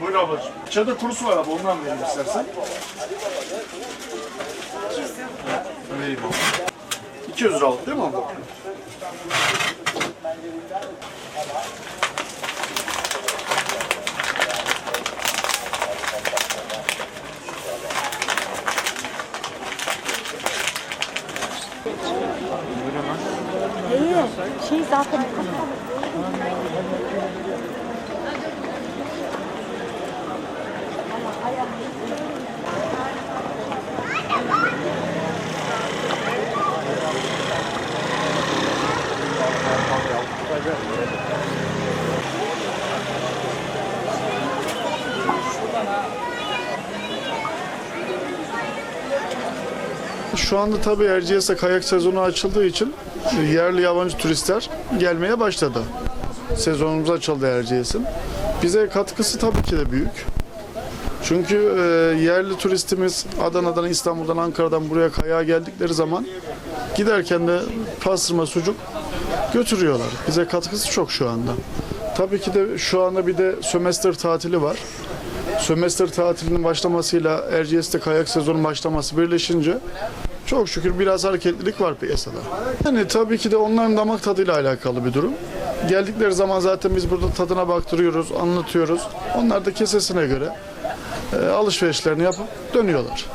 Buyur ablacığım. İçeride kurusu var abi ondan vereyim istersen. 200 Vereyim abi. 200 liralık değil mi abla? Hayır, şey zaten Şu anda tabii Erciyes'te kayak sezonu açıldığı için yerli yabancı turistler gelmeye başladı. Sezonumuz açıldı Erciyes'in. Bize katkısı tabii ki de büyük. Çünkü e, yerli turistimiz Adana'dan, İstanbul'dan, Ankara'dan buraya kayağa geldikleri zaman giderken de pastırma, sucuk götürüyorlar. Bize katkısı çok şu anda. Tabii ki de şu anda bir de sömestr tatili var. Sömestr tatilinin başlamasıyla Erciyes'te kayak sezonu başlaması birleşince çok şükür biraz hareketlilik var piyasada. Yani tabii ki de onların damak tadıyla alakalı bir durum. Geldikleri zaman zaten biz burada tadına baktırıyoruz, anlatıyoruz. Onlar da kesesine göre e, alışverişlerini yapıp dönüyorlar.